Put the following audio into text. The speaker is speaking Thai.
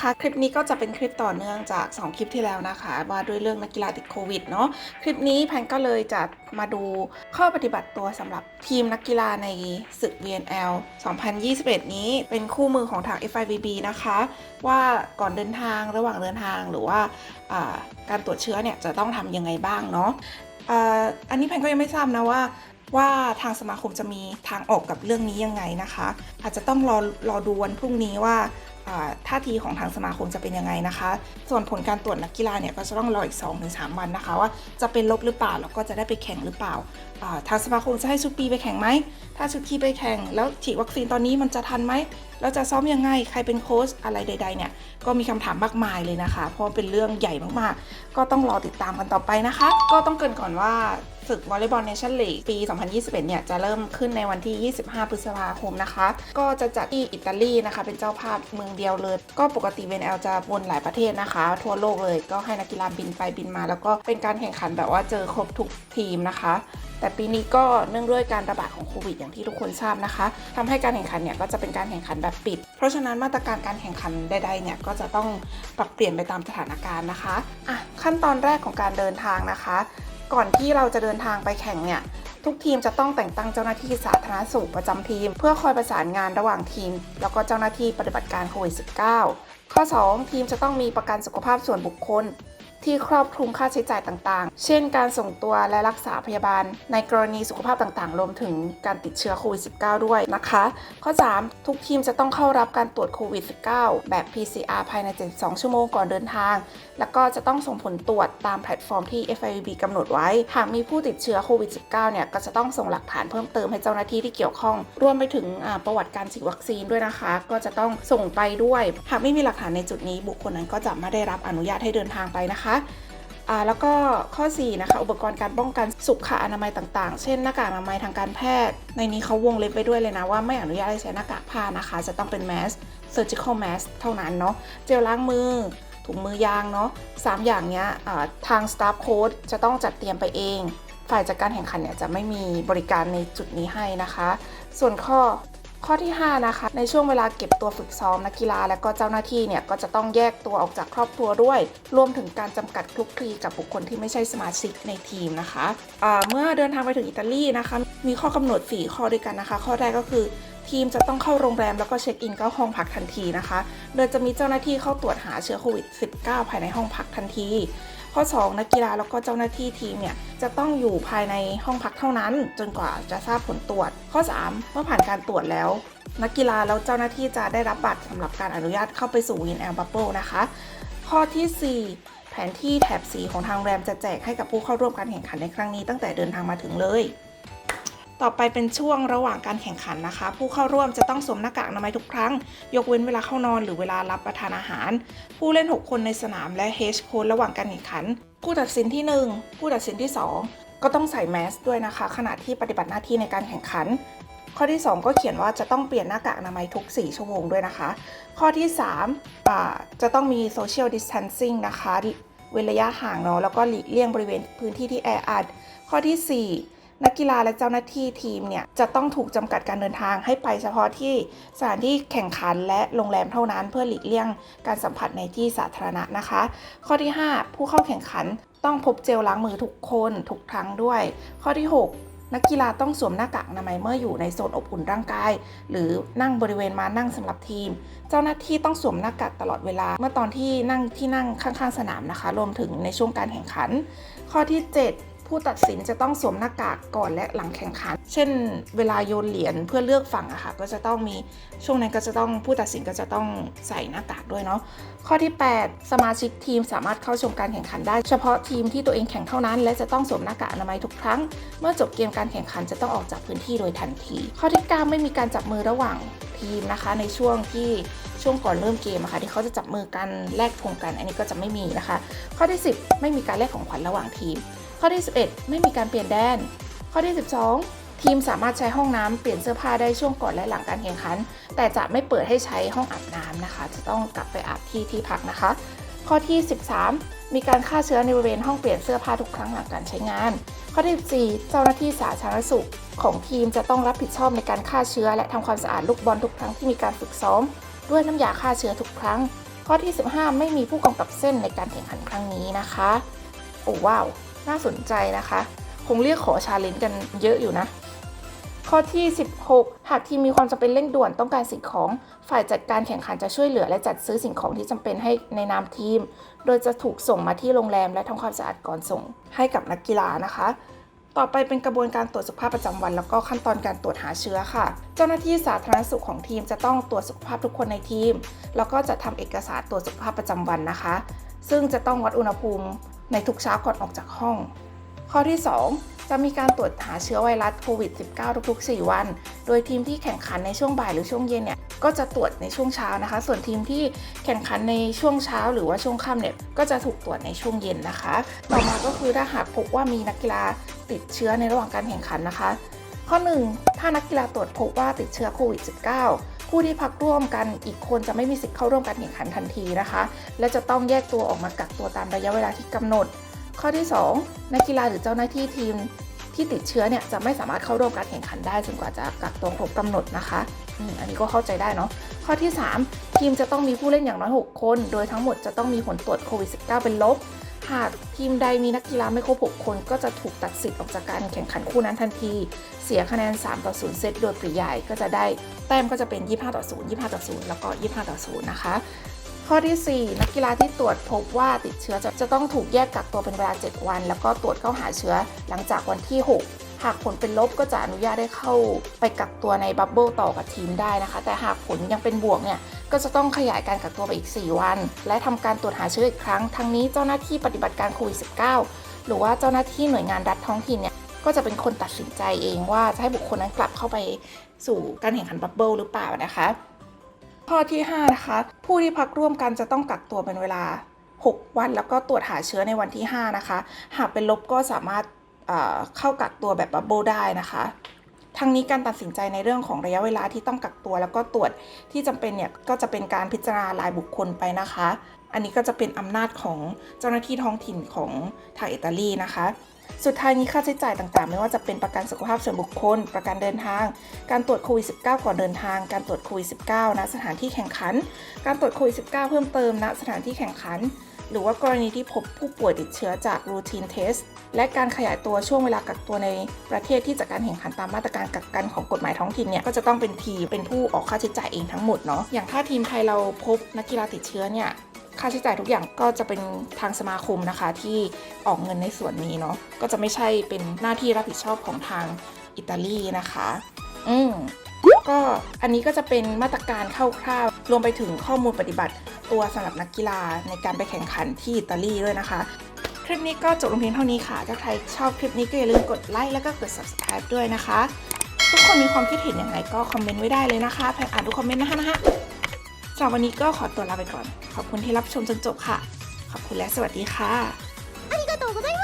ค่ะคลิปนี้ก็จะเป็นคลิปต่อเนื่องจาก 2 คลิปที่แล้วนะคะ ว่าด้วยเรื่องนักกีฬาติดโควิดเนาะคลิปนี้แพนก็เลยจะมาดูข้อปฏิบัติตัวสำหรับทีมนักกีฬาในศึก VNL 2021 นี้เป็นคู่มือของทาง FIVB นะคะ ว่าก่อนเดินทางระหว่างเดินทางหรือว่าการตรวจเชื้อเนี่ยจะต้องทำยังไงบ้างเนาะอันนี้แพนก็ยังไม่ทราบนะว่าว่าทางสมาคมจะมีทางออกกับเรื่องนี้ยังไงนะคะ อาจจะต้องรอรอดูวันพรุ่งนี้ว่า ท่าทีของทางสมาคมจะเป็นยังไงนะคะ ส่วนผลการตรวจนักกีฬาเนี่ยก็จะต้องรออีก 2-3 วันนะคะ ว่าจะเป็นลบหรือเปล่าแล้วก็จะได้ไปแข่งหรือเปล่าอ่าทางสมาคมจะให้ชุดปีไปแข่งไหมถ้าชุดทีไปแข่งแล้วฉีดวัคซีนตอนนี้มันจะทันไหม แล้วจะซ้อมยังไง ใครเป็นโค้ชอะไรใด ๆ เนี่ย ก็มีคำถามมากมายเลยนะคะ เพราะว่าเป็นเรื่องใหญ่มากๆ ก็ต้องรอติดตามกันต่อไปนะคะ ก็ต้องเกรินก่อนว่าศึกวอลเลย์บอลเนชั่นลีกปี 2021 เนี่ย จะเริ่มขึ้นในวันที่ 25 พฤษภาคมนะคะ ก็จะจัดที่อิตาลีนะคะ เป็นเจ้าภาพเมืองเดียวเลย ก็ปกติ VNL จะวนหลายประเทศนะคะ ทั่วโลกเลย ก็ให้นักกีฬาบินไปบินมา แล้วก็เป็นการแข่งขันแบบว่าเจอครบทุกทีมนะคะ แต่ปีนี้ก็เนื่องด้วยการระบาดของโควิดอย่างที่ทุกคนทราบนะคะทำให้การแข่งขันเนี่ยก็จะเป็นการแข่งขันแบบปิด เพราะฉะนั้นมาตรการการแข่งขันใดๆเนี่ยก็จะต้องปรับเปลี่ยนไปตามสถานการณ์นะคะอะขั้นตอนแรกของการเดินทางนะคะ ก่อนที่เราจะเดินทางไปแข่งเนี่ยทุกทีมจะต้องแต่งตั้งเจ้าหน้าที่สาธารณสุขประจำทีม เพื่อคอยประสานงานระหว่างทีม แล้วก็เจ้าหน้าที่ปฏิบัติการโควิด -19 ข้อ 2 ทีมจะต้องมีประกันสุขภาพส่วนบุคคล ที่ครอบคลุมค่าใช้จ่ายต่างๆ เช่น การส่งตัวและรักษาพยาบาล ในกรณีสุขภาพต่างๆ รวมถึงการติดเชื้อโควิด -19 ด้วยนะคะ ข้อ 3 ทุกทีมจะต้องเข้ารับการตรวจโควิด -19 แบบ PCR ภายใน 72 ชั่วโมงก่อนเดินทาง แล้วก็จะต้องส่งผลตรวจตามแพลตฟอร์มที่ FIB กำหนดไว้ หากมีผู้ติดเชื้อโควิด -19 เนี่ย ก็จะต้องส่งหลักฐานเพิ่มเติมให้เจ้าหน้าที่ที่เกี่ยวข้อง รวมไปถึงอ่าประวัติการฉีดวัคซีนด้วยนะคะ ก็จะต้องส่งไปด้วย หากไม่มีหลักฐานในจุดนี้บุคคลนั้นก็จะไม่ได้รับอนุญาตให้เดินทางไปนะคะอ่าแล้วก็ข้อ 4 นะคะ อุปกรณ์การป้องกันสุขอนามัยต่างๆ เช่นหน้ากากอนามัยทางการแพทย์ ในนี้เขาวงเล็บไปด้วยเลยนะ ว่าไม่อนุญาตให้ใช้หน้ากากผ้านะคะ จะต้องเป็น mask surgical mask เท่านั้นเนาะ เจลล้างมือ ถุงมือยางเนาะสามอย่างเนี้ยทาง staff coach จะต้องจัดเตรียมไปเอง ฝ่ายจัดการแข่งขันเนี่ยจะไม่มีบริการในจุดนี้ให้นะคะ ส่วนข้อ ข้อที่ 5 นะคะ ในช่วงเวลาเก็บตัวฝึกซ้อมนักกีฬาและก็เจ้าหน้าที่เนี่ยก็จะต้องแยกตัวออกจากครอบครัวด้วย รวมถึงการจำกัดคลุกคลีกับบุคคลที่ไม่ใช่สมาชิกในทีมนะคะะเมื่อเดินทางไปถึงอิตาลีนะคะ มีข้อกำหนด 4 ข้อด้วยกันนะคะ ข้อแรกก็คือทีมจะต้องเข้าโรงแรมแล้วก็เช็คอินเข้าห้องพักทันทีนะคะ โดยจะมีเจ้าหน้าที่เข้าตรวจหาเชื้อโควิด -19 ภายในห้องพักทันที ข้อ 2 นักกีฬาแล้วก็เจ้าหน้าที่ทีมเนี่ยจะต้องอยู่ภายในห้องพักเท่านั้น จนกว่าจะทราบผลตรวจ ข้อ 3 เมื่อผ่านการตรวจแล้ว นักกีฬาแล้วเจ้าหน้าที่จะได้รับบัตรสำหรับการอนุญาตเข้าไปสู่ WinL Bubble นะคะ ข้อทีสี่ 4 แผนที่แถบสีของทางแรมจะแจกให้กับผู้เข้าร่วมการแข่งขันในครั้งนี้ตั้งแต่เดินทางมาถึงเลย ต่อไปเป็นช่วงระหว่างการแข่งขันนะคะ ผู้เข้าร่วมจะต้องสวมหน้ากากอนามัยทุกครั้ง ยกเว้นเวลาเข้านอนหรือเวลารับประทานอาหาร ผู้เล่น 6 คนในสนามและเฮดโค้ชระหว่างการแข่งขัน ผู้ตัดสินที่ 1 ผู้ตัดสินที่ 2 ก็ต้องใส่แมสด้วยนะคะ ขณะที่ปฏิบัติหน้าที่ในการแข่งขัน ข้อที่ 2 ก็เขียนว่าจะต้องเปลี่ยนหน้ากากอนามัยทุก 4 ชั่วโมงด้วยนะคะ ข้อที่3าจะต้องมี social distancing นะคะเว้นระยะห่างเนาะแล้วก็หลีกเลี่ยงบริเวณพื้นที่ที่แออัดข้อทีสี่ 4นักกีฬาและเจ้าหน้าที่ทีมเนี่ยจะต้องถูกจำกัดการเดินทางให้ไปเฉพาะที่สถานที่แข่งขันและโรงแรมเท่านั้น เพื่อหลีกเลี่ยงการสัมผัสในที่สาธารณะนะคะ ข้อที่ 5 ผู้เข้าแข่งขัน ต้องพบเจลล้างมือทุกคนทุกครั้งด้วย ข้อที่ 6 นักกีฬาต้องสวมหน้ากากอนามัยเมื่ออยู่ในโซนอบอุ่นร่างกาย หรือนั่งบริเวณมานั่งสำหรับทีม เจ้าหน้าที่ต้องสวมหน้ากากตลอดเวลา เมื่อตอนที่นั่งที่นั่งข้างๆสนามนะคะ รวมถึงในช่วงการแข่งขัน ข้อที่ 7 ผู้ตัดสินจะต้องสวมหน้ากากก่อนและหลังแข่งขัน เช่น เวลาโยนเหรียญเพื่อเลือกฝั่งอะค่ะ ก็จะต้องมีช่วงนั้นก็จะต้องผู้ตัดสินก็จะต้องใส่หน้ากากด้วยเนาะ ข้อที่ 8 สมาชิกทีมสามารถเข้าชมการแข่งขันได้ เฉพาะทีมที่ตัวเองแข่งเท่านั้น และจะต้องสวมหน้ากากอนามัยทุกครั้ง เมื่อจบเกมการแข่งขันจะต้องออกจากพื้นที่โดยทันที ข้อที่ 9 ไม่มีการจับมือระหว่างทีมนะคะ ในช่วงที่ช่วงก่อนเริ่มเกมอะค่ะที่เขาจะจับมือกันแลกธงกัน อันนี้ก็จะไม่มีนะคะ ข้อที่ 10 ไม่มีการแลกของขวัญระหว่างทีม ข้อที่ 11 ไม่มีการเปลี่ยนแดน ข้อที่ 12 ทีมสามารถใช้ห้องน้ำเปลี่ยนเสื้อผ้าได้ช่วงก่อนและหลังการแข่งขัน แต่จะไม่เปิดให้ใช้ห้องอาบน้ำนะคะ จะต้องกลับไปอาบที่ที่พักนะคะ ข้อที่ 13 มีการฆ่าเชื้อในบริเวณห้องเปลี่ยนเสื้อผ้าทุกครั้งหลังการใช้งาน ข้อที่14เจ้าหน้าที่สาธารณสุข ของทีมจะต้องรับผิดชอบในการฆ่าเชื้อ และทำความสะอาดลูกบอลทุกครั้งที่มีการฝึกซ้อม ด้วยน้ำยาฆ่าเชื้อทุกครั้ง ข้อที่ 15 ไม่มีผู้กำกับเส้นในการแข่งขันครั้งนี้นะคะ โอ้ว้าว น่าสนใจนะคะ คงเรียกขอชาเลนจ์กันเยอะอยู่นะ ข้อที่ 16 หากทีมมีความจำเป็นเร่งด่วนต้องการสิ่งของ ฝ่ายจัดการแข่งขันจะช่วยเหลือและจัดซื้อสิ่งของที่จำเป็นให้ในนามทีม โดยจะถูกส่งมาที่โรงแรมและทำความสะอาดก่อนส่งให้กับนักกีฬานะคะ ต่อไปเป็นกระบวนการตรวจสุขภาพประจำวัน แล้วก็ขั้นตอนการตรวจหาเชื้อค่ะ เจ้าหน้าที่สาธารณสุขของทีมจะต้องตรวจสุขภาพทุกคนในทีม แล้วก็จะทำเอกสารตรวจสุขภาพประจำวันนะคะซึ่งจะต้องวัดอุณหภูมิ ในทุกเช้าก่อนออกจากห้อง ข้อที่ 2 จะมีการตรวจหาเชื้อไวรัสโควิด -19 ทุกๆ 4 วัน โดยทีมที่แข่งขันในช่วงบ่ายหรือช่วงเย็นเนี่ยก็จะตรวจในช่วงเช้านะคะ ส่วนทีมที่แข่งขันในช่วงเช้า หรือว่าช่วงค่ำเนี่ยก็จะถูกตรวจในช่วงเย็นนะคะ ต่อมาก็คือถ้าหากพบว่ามีนักกีฬาติดเชื้อในระหว่างการแข่งขันนะคะ ข้อ 1 ถ้านักกีฬาตรวจพบว่าติดเชื้อโควิด -19 ผู้ที่พักร่วมกันอีกคนจะไม่มีสิทธิ์เข้าร่วมการแข่งขันทันทีนะคะ และจะต้องแยกตัวออกมากักตัวตามระยะเวลาที่กำหนด ข้อที่ 2 นักกีฬาหรือเจ้าหน้าที่ทีมที่ติดเชื้อเนี่ยจะไม่สามารถเข้าร่วมการแข่งขันได้จนกว่าจะกักตัวครบกำหนดนะคะอันนี้ก็เข้าใจได้เนาะข้อที่ 3 ทีมจะต้องมีผู้เล่นอย่างน้อย 6 คน โดยทั้งหมดจะต้องมีผลตรวจโควิด -19 เป็นลบหากทีมใดมีนักกีฬาไม่ครบ 6 คน ก็จะถูกตัดสิทธิ์ออกจากการแข่งขันคู่นั้นทันที เสียคะแนน 3 ต่อ 0 เซตโดยปริยายก็จะได้ แต้มก็จะเป็น 25 ต่อ 0 25 ต่อ 0 แล้วก็ 25 ต่อ 0 นะคะ ข้อที่ 4 นักกีฬาที่ตรวจพบว่าติดเชื้อจะจะต้องถูกแยกกักตัวเป็นเวลา 7 วัน แล้วก็ตรวจเข้าหาเชื้อหลังจากวันที่ 6หากผลเป็นลบก็จะอนุญาตให้เข้าไปกักตัวในบับเบิลต่อกับทีมได้นะคะ แต่หากผลยังเป็นบวกเนี่ย ก็จะต้องขยายการกักตัวไปอีก 4 วัน และทำการตรวจหาเชื้ออีกครั้ง ทั้งนี้เจ้าหน้าที่ปฏิบัติการโควิด -19 หรือว่าเจ้าหน้าที่หน่วยงานรัฐท้องถิ่นเนี่ย ก็จะเป็นคนตัดสินใจเองว่าจะให้บุคคลนั้นกลับเข้าไปสู่การแข่งขันบับเบิลหรือเปล่านะคะ ข้อที่ 5 นะคะ ผู้ที่พักร่วมกันจะต้องกักตัวเป็นเวลา 6 วันแล้วก็ตรวจหาเชื้อในวันที่ 5 นะคะ หากเป็นลบก็สามารถเอ่อเข้ากักตัวแบบบับเบิลได้นะคะทั้งนี้การตัดสินใจในเรื่องของระยะเวลาที่ต้องกักตัว แล้วก็ตรวจที่จำเป็นเนี่ยก็จะเป็นการพิจารณารายบุคคลไปนะคะ อันนี้ก็จะเป็นอำนาจของเจ้าหน้าที่ท้องถิ่นของทางอิตาลีนะคะ สุดท้ายนี้ค่าใช้จ่ายต่างๆ ไม่ว่าจะเป็นประกันสุขภาพส่วนบุคคล ประกันเดินทาง การตรวจโควิด -19 ก่อนเดินทาง การตรวจโควิด -19 ณสถานที่แข่งขัน การตรวจโควิด -19 เพิ่มเติมณสถานที่แข่งขัน หรือว่ากรณีที่พบผู้ป่วยติดเชื้อจาก routine test และการขยายตัวช่วงเวลากักตัวในประเทศที่จัดการแข่งขันตามมาตรการกักกันของกฎหมายท้องถิ่นเนี่ยก็จะต้องเป็นทีมเป็นผู้ออกค่าใช้จ่ายเองทั้งหมดเนาะอย่างถ้าทีมไทยเราพบนักกีฬาติดเชื้อเนี่ย ค่าใช้จ่ายทุกอย่างก็จะเป็นทางสมาคมนะคะ ที่ออกเงินในส่วนนี้เนาะก็จะไม่ใช่เป็นหน้าที่รับผิดชอบของทางอิตาลีนะคะ อืมก็อันนี้ก็จะเป็นมาตรการคร่าวๆรวมไปถึงข้อมูลปฏิบัติตัวสำหรับนักกีฬาในการไปแข่งขันที่อิตาลีด้วยนะคะ คลิปนี้ก็จบลงเพียงเท่านี้ค่ะ ถ้าใครชอบคลิปนี้ก็อย่าลืมกดไลค์แล้วก็กด subscribe ด้วยนะคะ ทุกคนมีความคิดเห็นอย่างไรก็คอมเมนต์ไว้ได้เลยนะคะแพนอ่านทุกคอมเมนต์นะคะนะคะ สำหรับวันนี้ก็ขอตัวลาไปก่อน ขอบคุณที่รับชมจนจบค่ะ ขอบคุณและสวัสดีค่ะ